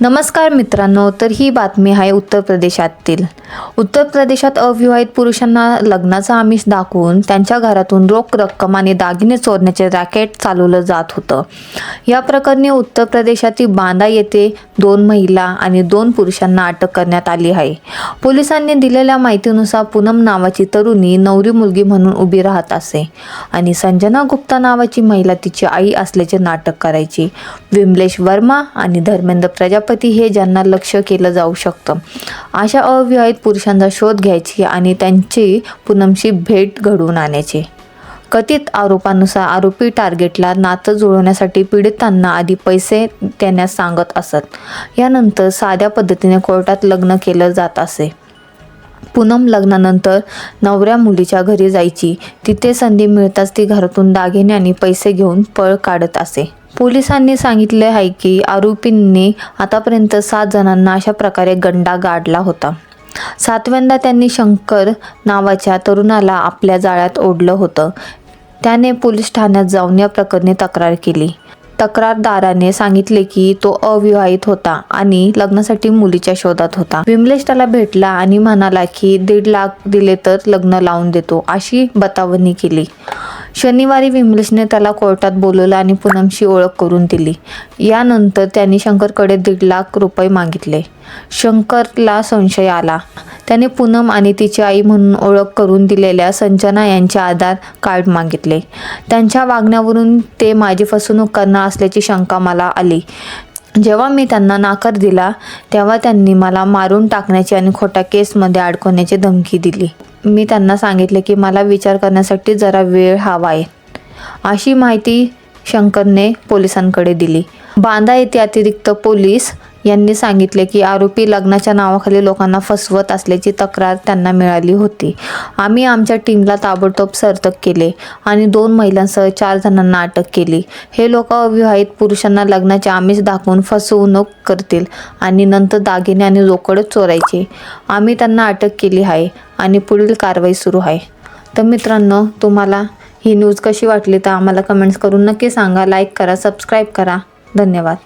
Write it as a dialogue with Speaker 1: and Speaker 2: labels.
Speaker 1: नमस्कार मित्रांनो तर ही बातमी आहे उत्तर प्रदेशातील. उत्तर प्रदेशात अविवाहित पुरुषांना लग्नाचा आमिष दाखवून त्यांच्या घरातून रोख रक्कम आणि दागिने चोरण्याचे रॅकेट चालवलं जात होतं. या प्रकरणी उत्तर प्रदेशातील बांदा येथे दोन महिला आणि दोन पुरुषांना अटक करण्यात आली आहे. पोलिसांनी दिलेल्या माहितीनुसार पूनम नावाची तरुणी नवरी मुलगी म्हणून उभी राहत असे आणि संजना गुप्ता नावाची महिला तिची आई असल्याचे नाटक करायची. विमलेश वर्मा आणि धर्मेंद्र प्रजापती हे ज्यांना लक्ष केलं जाऊ शकतं. अशा अविवाहित पुरुषांचा शोध घ्यायची आणि त्यांची पूनमशी भेट घडवून आणायची. कथित आरोपानुसार आरोपी टार्गेटला नातं जुळवण्यासाठी पीडितांना आधी पैसे देण्यास सांगत असत. यानंतर साध्या पद्धतीने कोर्टात लग्न केलं जात असे. पूनम लग्नानंतर नवऱ्या मुलीच्या घरी जायची. तिथे संधी मिळताच ती घरातून दागिने आणि पैसे घेऊन पळ काढत असे. पोलिसांनी सांगितले आहे की आरोपींनी आतापर्यंत सात जणांना अशा प्रकारे गंडा गाडला होता. सातव्यांदा त्यांनी शंकर नावाच्या तरुणाला आपल्या जाळ्यात ओढलं होतं. त्याने पोलीस ठाण्यात जाऊन या प्रकरणी तक्रार केली. तक्रारदाराने सांगितले की तो अविवाहित होता आणि लग्नासाठी मुलीच्या शोधात होता. विमलेश त्याला भेटला आणि म्हणाला की दीड लाख दिले तर लग्न लावून देतो अशी बतावणी केली. शनिवारी विमलेशने त्याला कोर्टात बोलवलं आणि पूनमशी ओळख करून दिली. यानंतर त्यांनी शंकरकडे दीड लाख रुपये मागितले. शंकरला संशय आला. त्याने पूनम आणि तिची आई म्हणून ओळख करून दिलेल्या संजना यांचे आधार कार्ड मागितले. त्यांच्या वागण्यावरून ते माझी फसवणूक करणार असल्याची शंका मला आली. जेव्हा मी त्यांना नाकार दिला तेव्हा त्यांनी मला मारून टाकण्याची आणि खोट्या केसमध्ये अडकवण्याची धमकी दिली. मी त्यांना सांगितले की मला विचार करण्यासाठी जरा वेळ हवा आहे अशी माहिती शंकरने पोलिसांकडे दिली. बांदा येथे अतिरिक्त पोलीस यांनी सांगितले की आरोपी लग्नाच्या नावाखाली लोकांना फसवत असल्याची तक्रार त्यांना मिळाली होती. आम्ही आमच्या टीमला ताबडतोब सर्तक केले आणि दोन महिलांसह चार जणांना अटक केली. हे लोक अविवाहित पुरुषांना लग्नाचे आमिष दाखवून फसवणूक करतील आणि नंतर दागिने आणि रोकड चोरायचे. आम्ही त्यांना अटक केली आहे आणि पुढील कारवाई सुरू आहे. तर मित्रांनो तुम्हाला ही न्यूज कशी वाटली तर आम्हाला कमेंट्स करून नक्की सांगा. लाईक करा सबस्क्राईब करा. धन्यवाद.